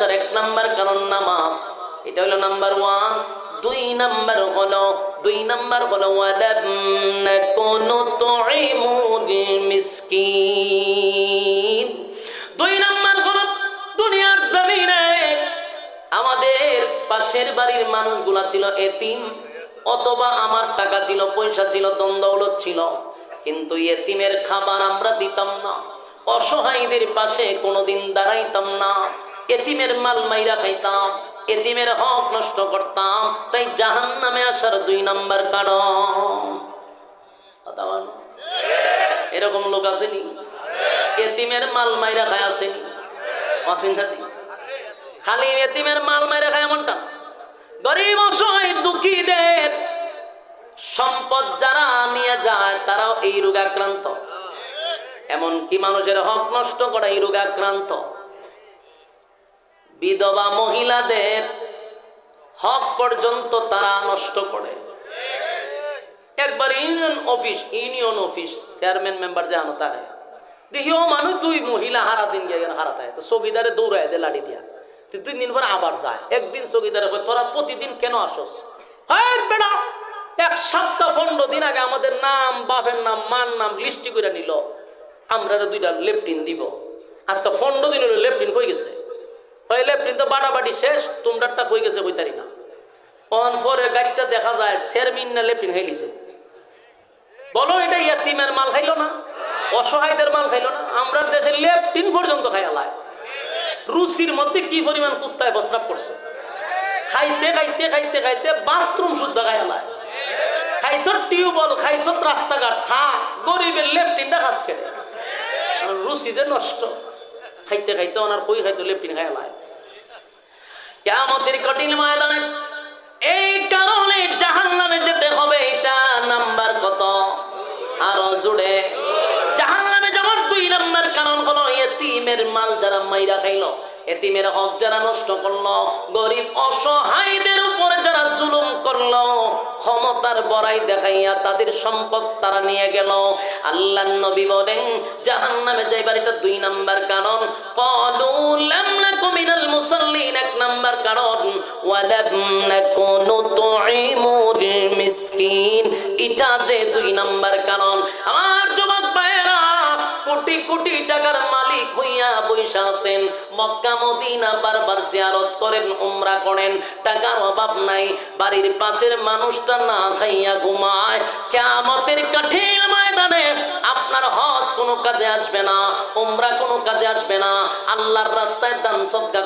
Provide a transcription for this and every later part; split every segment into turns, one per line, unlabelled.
আসার এক নাম্বার কারণ নামাজ। এটা হলো নাম্বার ওয়ান। দুই নাম্বার হলো, দুই নাম্বার হলো তুইমুল মিসকিন দুই নাম্বার হলো, দুনিয়ার জমিনে আমাদের পাশের বাড়ির মানুষগুলা ছিল এতিম, অথবা আমার টাকা ছিল, পয়সা ছিল দ্বন্দ্বলত ছিল। কিন্তু এতিমের খাবার আমরা দিতাম না। অসহায়ীদের পাশে কোনোদিন দাঁড়াইতাম না। এতিমের মাল মাইরা খাইতাম, এতিমের হক নষ্ট করতাম, তাই জাহান নামে আসার দুই নাম্বার কারণ। এরকম লোক আসেনি? এতিমের মাল মাইরা খায় আসেনি? খালি এতিমের মাল মাইরা খায় এমনটা? গরিব অসহায় দুঃখীদের সম্পদ যারা নিয়ে যায়, তারাও এই রোগে আক্রান্ত। এমনকি মানুষের হক নষ্ট করা এই রোগে আক্রান্ত। বিধবা মহিলাদের হক পর্যন্ত তারা নষ্ট করে। একবার union office union office chairman member যে আনতা হয় দেখিও মানুষ দুই মহিলা হারা দিন গিয়ে হারাতে হয় তো চৌকিদারে দৌড়ায় দে লাড়ি দিয়া। দুই দিন পর আবার যায়। একদিন কয়, তোরা প্রতিদিন কেন আসস? হ্যাঁ বেড়া এক সপ্তাহ পনেরো দিন আগে আমাদের নাম, বাপের নাম, মার নাম লিস্টি করে নিল। আমরা দুইটা লেফটিন দিব। আজকে পনেরো দিন হলো লেফটিন কই গেছে? ওই লেফটিন তো বাটাবাটি শেষ তোমরাটা কই গেছে কইতারি না। অন পরে গাড়িটা দেখা যায়, চেয়ারম্যান না লেফটিন খাইলিছে বলো, এটা ইয়াতিমের মাল খাইলো না? অসহায়দের মাল খাইলো না? আমরা দেশে লেফটিন পর্যন্ত খাইলায় রুচির মধ্যে কি পরিমাণ কুত্তায় প্রস্রাব করছে? খাইতে খাইতে খাইতে খাইতে বাথরুম শুদ্ধ খাইলায় খাইছত টিউবওয়েল খাইছত রাস্তাঘাট, খা, গরিবের লেফটিনটা খাস কেটে রুচি যে নষ্ট। খাইতে খাইতে ওনার কই খাইতো লেফটিন খাইলায় কেমতের কঠিন ময়দানে। এই কারণে জাহান নামে যেতে হবে, এটা নাম্বার কত? আরও জুড়ে জাহান নামে যাওয়ার দুই নাম্বার কারণ হলো এতিমের মাল যারা মাইরা খাইলো। এতিমের হক যারা নষ্ট করল, গরিব অসহায়দের উপরে যারা জুলুম করল ক্ষমতার বড়াই দেখাইয়া তাদের সম্পদ তারা নিয়ে গেল। আল্লাহ নবী বলেন জাহান নামে যাইবার এটা দুই নাম্বার কারণ। কলু লাম কমিনাল মুসল্লিন, এক নাম্বার কারণ। ওয়ালাম নাকুনু তুইমুল মিসকিন, এটা যে দুই নাম্বার কারণ। আমার ভাইয়েরা কোটি টাকার মালিক হইয়া বৈশা আছেন। মক্কা মদিনা বারবার জিয়ারত করেন, উমরা করেন। টাকার অভাব নাই। বাড়ির পাশের মানুষটা না খাইয়া ঘুমায়। কেমতের কঠিন ময়দানে আপনার হজ কোনো কাজে আসবে না, উমরা কোনো কাজে আসবে না, আল্লাহর রাস্তায় দান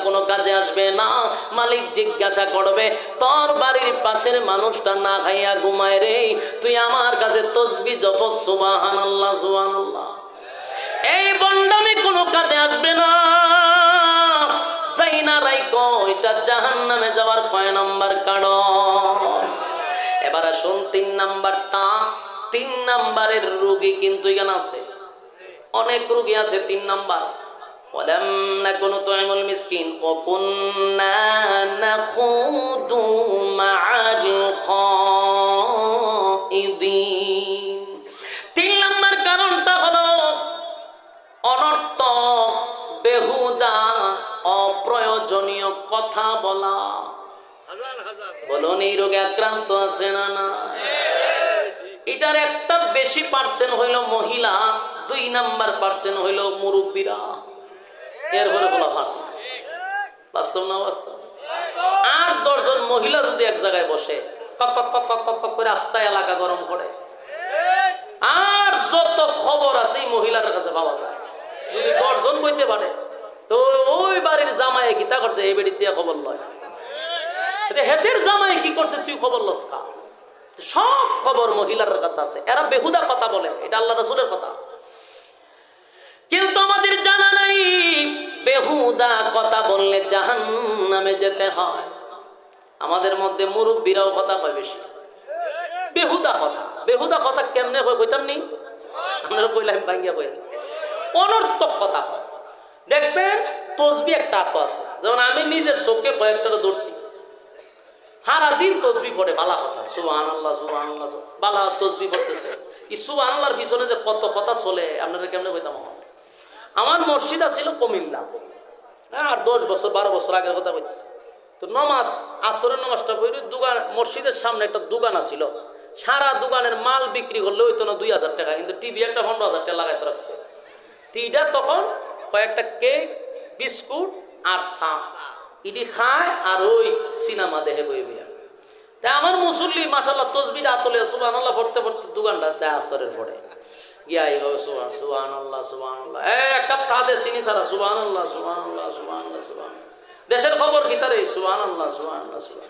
কোনো কাজে আসবে না। মালিক জিজ্ঞাসা করবে, তোর বাড়ির পাশের মানুষটা না খাইয়া ঘুমায় রে? তুই আমার কাছে তসবি জপ সুবাহান আল্লাহ সুবাহান আল্লাহ এই বন্ডামি কোনো কাজে আসবে না যাই না রাইকো এটা জাহান নামে যাওয়ার কয় নাম্বার কারণ এবার আসুন তিন নাম্বারটা তিন নাম্বারের রুগী কিন্তু এখানে আছে অনেক রুগী আছে তিন নাম্বার ولم نكن نطعم المسكين وكنا نخوض مع الخائضين কথা বলা। বলুন এই রোগে আক্রান্ত আছে না না? এটার একটা বেশি পার্সেন্ট হইল মহিলা দুই নাম্বার পার্সেন্ট হইল মুরব্বীরা। এর হলে বলা ভাত বাস্তব না বাস্তব? আর দশজন মহিলা যদি এক জায়গায় বসে কক কক কক কক কক করে রাস্তায় এলাকা গরম করে আর যত খবর আছে এই মহিলার কাছে পাওয়া যায়। যদি দশজন বইতে পারে তো ওই বাড়ির জামাই কিতা করছে? এই দিয়ে খবর লয়। হেতের জামাই কি করছে? তুই খবর লস খা। সব খবর মহিলার কাছে আছে। এরা বেহুদা কথা বলে। এটা আল্লাহ রসুলের কথা। কিন্তু আমাদের জানা নাই, বেহুদা কথা বললে জাহান নামে যেতে হয়। আমাদের মধ্যে মুরব্বীরাও কথা কয় বেশি। বেহুদা কথা। বেহুদা কথা কেমনে হয় কইতাম নি? আপনারা কইলাম ভাঙ্গিয়া কই অনর্থক কথা হয় দেখবেন তসবি একটা আত আছে। যেমন আমি নিজের চোখে কয়েকটা ধরছি। সারা দিন তসবি পড়ে বালা কথা। সুবাহ আল্লাহ সুবাহ আল্লাহ বালা তসবি পড়তেছে। এই সুবাহ আল্লাহর পিছনে যে কত কথা চলে আপনারা কেমনে কইতাম আমার? আমার মসজিদ আছিল কুমিল্লা। হ্যাঁ, আর দশ বছর বারো বছর আগের কথা বলছি তো নমাজ আসরের নমাজটা পড়ি দোকান মসজিদের সামনে একটা দোকান আছিল। সারা দোকানের মাল বিক্রি করলে হইতো না দুই হাজার টাকা কিন্তু টিভি একটা পনেরো হাজার টাকা লাগাইতে রাখছে। তিনটা তখন কয়েকটা কেক, বিস্কুট আর সাপ। ইডি খায় আর ওই সিনেমা দেখে বই বিয়া। তাই আমার মুসল্লি মাসাল্লাহ তসবির আতলে সুবান আল্লাহ পড়তে পড়তে ঘণ্টা যায় আসরের পড়ে গিয়া এইভাবে সুবান সুবান আল্লাহ সুবান আল্লাহ এক কাপ সাদে চিনি সারা সুবান আল্লাহ সুবান আল্লাহ সুবান আল্লাহ সুবান দেশের খবর কি তারে? সুবান আল্লাহ সুবান আল্লাহ সুবান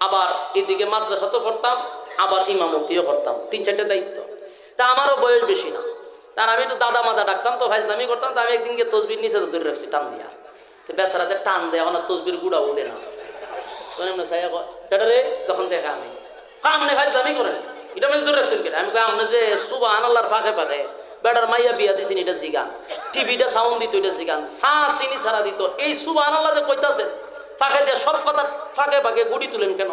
আবার এদিকে মাদ্রাসাতেও পড়তাম আবার ইমামতিও করতাম। তিন চারটে দায়িত্ব। তা আমারও বয়স বেশি না। তার আমি একটু দাদা মাদা ডাকতাম তো ফাইজলামি করতাম তো আমি একদিন গিয়ে তসবির নিচে তো ধরে রাখছি টান দিয়া। তো বেচারাতে টান দেয় আমার তসবির গুড়া উড়ে না। তখন এমনি সাইয়া কয়, "কেডা রে তখন দেখা আমি। কামনে ফাইজলামি করেন? এটা আমি ধরে রাখছেন কেন? আমি আপনি যে সুবাহ আল্লাহর ফাঁকে ফাঁকে বেটার মাইয়া বিয়া দিছেন এটা জিগান। টিভিটা সাউন্ড দিত এটা জিগান। চা চিনি সারা দিত। এই সুবাহ আল্লাহ যে কইতাছেন ফাঁকে দিয়ে সব কথা ফাঁকে ফাঁকে গুড়ি তুলেন কেন?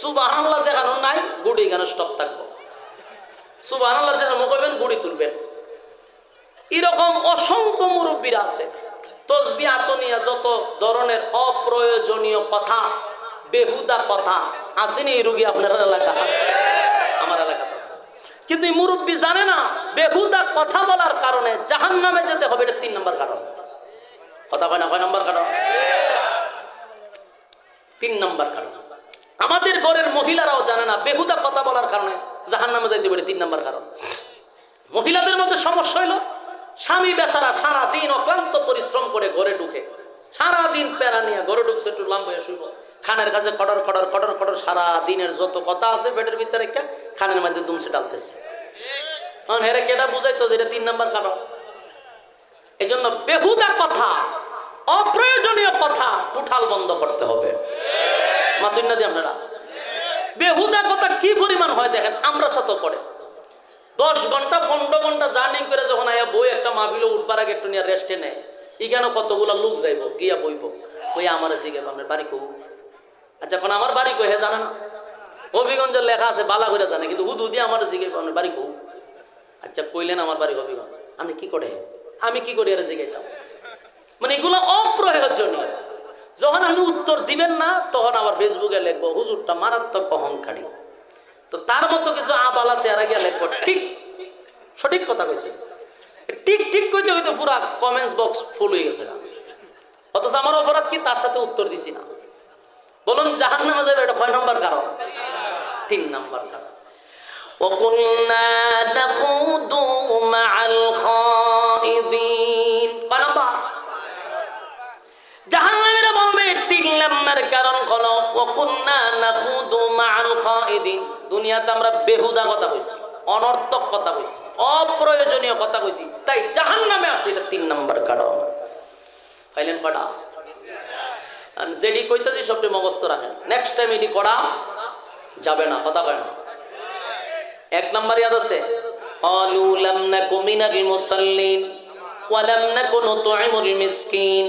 সুবাহ যেখানে নাই, গুড়ি এখানে স্টপ থাকব। সুবাহ যেখানে কইবেন গুড়ি তুলবেন। এরকম অসংখ্য মুরব্বীরা আছে। তসবি আতনিয়া যত ধরনের অপ্রয়োজনীয় কথা, বেহুদা কথা, আসেনি এই রুগী আপনার এলাকা। আমার এলাকাতে আছে। কিন্তু এই মুরব্বী জানে না, বেহুদা কথা বলার কারণে জাহান নামে যেতে হবে, এটা তিন নম্বর কারণ। কথা কয় না, কয় নম্বর কারণ? নম্বর কারণ। আমাদের ঘরের মহিলারাও জানে না, বেহুদা কথা বলার কারণে জাহান নামে যাইতে পারে, তিন নম্বর কারণ। মহিলাদের মধ্যে সমস্যা হইল, স্বামী বেচারা সারা দিন অক্লান্ত পরিশ্রম করে ঘরে ঢুকে সারা দিন প্যারা নিয়ে ঘরে ঢুকছে, একটু হয়ে শুইব। খানের কাছে কটর কটর কটর কটর সারা দিনের যত কথা আছে পেটের ভিতরে একটা খানের মধ্যে দুমসে ডালতেছে। কারণ হেরে কেটা বুঝাইতো যে এটা তিন নাম্বার কারণ। এই জন্য বেহুদা কথা, অপ্রয়োজনীয় কথা উঠাল বন্ধ করতে হবে। মাতুন না দিয়ে আপনারা। বেহুদা কথা কি পরিমাণ হয় দেখেন, আমরা সাথে করে দশ ঘণ্টা, পনেরো ঘণ্টা জার্নি করে যখন আয়া বই একটা মাহফিল উঠবার আগে একটু নিয়ে রেস্টে নেয়। এখানে কতগুলা লোক যাইব, গিয়া বইব। ওই আমার জিগে আপনার বাড়ি কৌ আচ্ছা এখন আমার বাড়ি কই হে জানে না? হবিগঞ্জের লেখা আছে, বালা করে জানে, কিন্তু হুদু দিয়ে আমার জিগে আপনার বাড়ি কৌ আচ্ছা কইলেন আমার বাড়ি হবিগঞ্জ। আপনি কি করে? আমি কি করি আর জিগাইতাম? মানে এগুলো অপ্রয়োজনীয়। যখন আপনি উত্তর দিবেন না তখন আবার ফেসবুকে লিখবো হুজুরটা মারাত্মক অহংকারী তো তার মতো কিছু আবাল আছে এরা গিয়ে লিখবো ঠিক সঠিক কথা কইছে ঠিক ঠিক কইতে হইতে পুরা কমেন্টস বক্স ফুল হয়ে গেছে অথচ আমার অপরাধ কি তার সাথে উত্তর দিছি না বলুন জাহান নামে যাবে এটা কয় নম্বর কারণ তিন নম্বর কারণ وكنا نخوض مع الخائضين কয় নম্বর জাহান্নামীরা বলবে তিন নাম্বার কারণ হলো ওকুন্না নাখুদু মাআল খাইদিন দুনিয়াতে আমরা বেহুদা কথা কইছি অনর্থক কথা কইছি অপ্রয়োজনীয় কথা কইছি তাই জাহান্নামে আছে এটা তিন নাম্বার কারণ পাইলেন কটা আর যেটি কইতাছি সবটি মগস্ত রাখেন নেক্সট টাইম এটি করা যাবে না কথা কয় না এক নাম্বার ইয়াদ আছে قالوا لم نك من المصلين ولم نك نطعم المسكين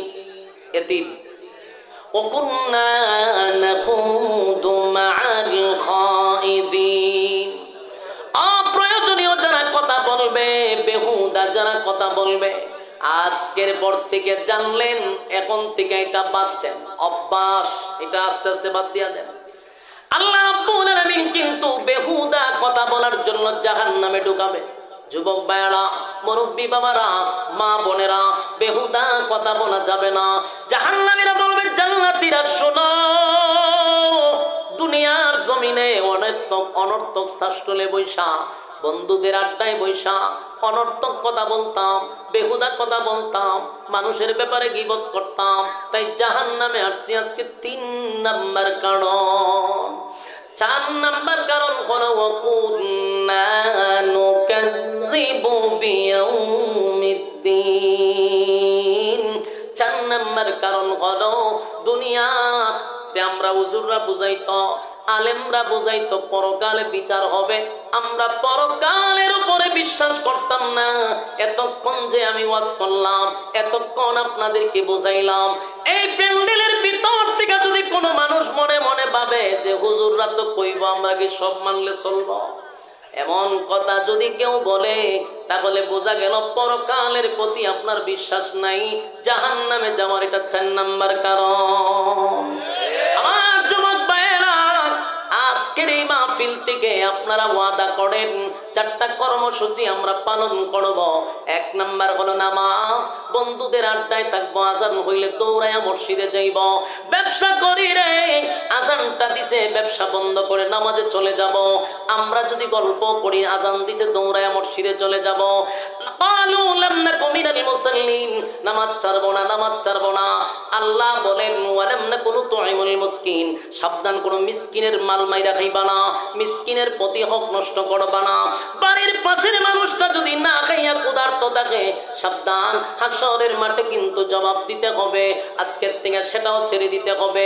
এতিম وكنا نخوض مع الخائضين অপ্রয়োজনীয় যারা কথা বলবে বেহুদা যারা কথা বলবে আজকের পর থেকে জানলেন এখন থেকে এটা বাদ দেন অভ্যাস এটা আস্তে আস্তে বাদ দিয়া দেন আল্লাহ রাব্বুল আলামিন কিন্তু বেহুদা কথা বলার জন্য জাহান্নামে ঢুকাবে যুবক ভাইয়ারা মুরব্বী বাবারা মা বোনেরা বেহুদা, কথা বলা যাবে না। জাহান্নামীরা বলবে, জান্নাতীরা শোনো, দুনিয়ার জমিনে অনর্থক অনর্থক শাস্ত্রলে বৈশা, বন্ধুদের আড্ডায় বৈশা, অনর্থক কথা বলতাম, বেহুদা কথা বলতাম, মানুষের ব্যাপারে গিবত করতাম। তাই জাহান নামে আসছি আজকে তিন নাম্বার কারণ। চার নাম্বার কারণ হলো ওয়াকুন্না নুকাযযিবু নাম্বার কারণ হলো, দুনিয়াতে আমরা হুজুররা বুঝাইতো, আলেমরা বুঝাইতো, পরকালে বিচার হবে। আমরা পরকালের উপরে বিশ্বাস করতাম না। এতক্ষণ যে আমি ওয়াজ করলাম, এতক্ষণ আপনাদেরকে বুঝাইলাম, এই প্যান্ডেলের ভিতর থেকে যদি কোনো মানুষ মনে মনে ভাবে যে, হুজুররা তো কইব, আমরা কি সব মানলে চলবো? এমন কথা যদি কেউ বলে, তাহলে বোঝা গেল পরকালের প্রতি আপনার বিশ্বাস নাই। জাহান নামে যাওয়ার এটা চার নাম্বার কারণ। আজকের এই মাহফিল থেকে আপনারা ওয়াদা করেন, চারটা কর্মসূচি আমরা পালন করব। এক নাম্বার হলো নামাজ, বন্ধুদের আড্ডায় থাকব, আজান হইলে দৌড়াইয়া মসজিদে যাইব। ব্যবসা করি রে, আজানটা দিছে, ব্যবসা বন্ধ করে নামাজে চলে যাব। আমরা যদি গল্প করি, আজান দিছে, দৌড়াইয়া মসজিদে চলে যাব। পালু না নামাজ না নামাজ না। আল্লাহ বলেন না কোনো তো মুসকিন, সাবধান কোনো মিসকিনের মাল মাইরা খাইবা না মিসকিনের প্রতি হক নষ্ট করবা না বাড়ির পাশের মানুষটা যদি না খাইয়া ক্ষুধার্ত থাকে, সাবধান, হাসরের মাঠে কিন্তু জবাব দিতে হবে। আজকের থেকে সেটাও ছেড়ে দিতে হবে।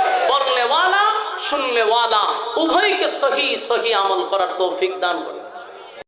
বললে ওয়ালা শুনলে ওয়ালা উভয়কে সহি সহি আমল করার তৌফিক দান করুক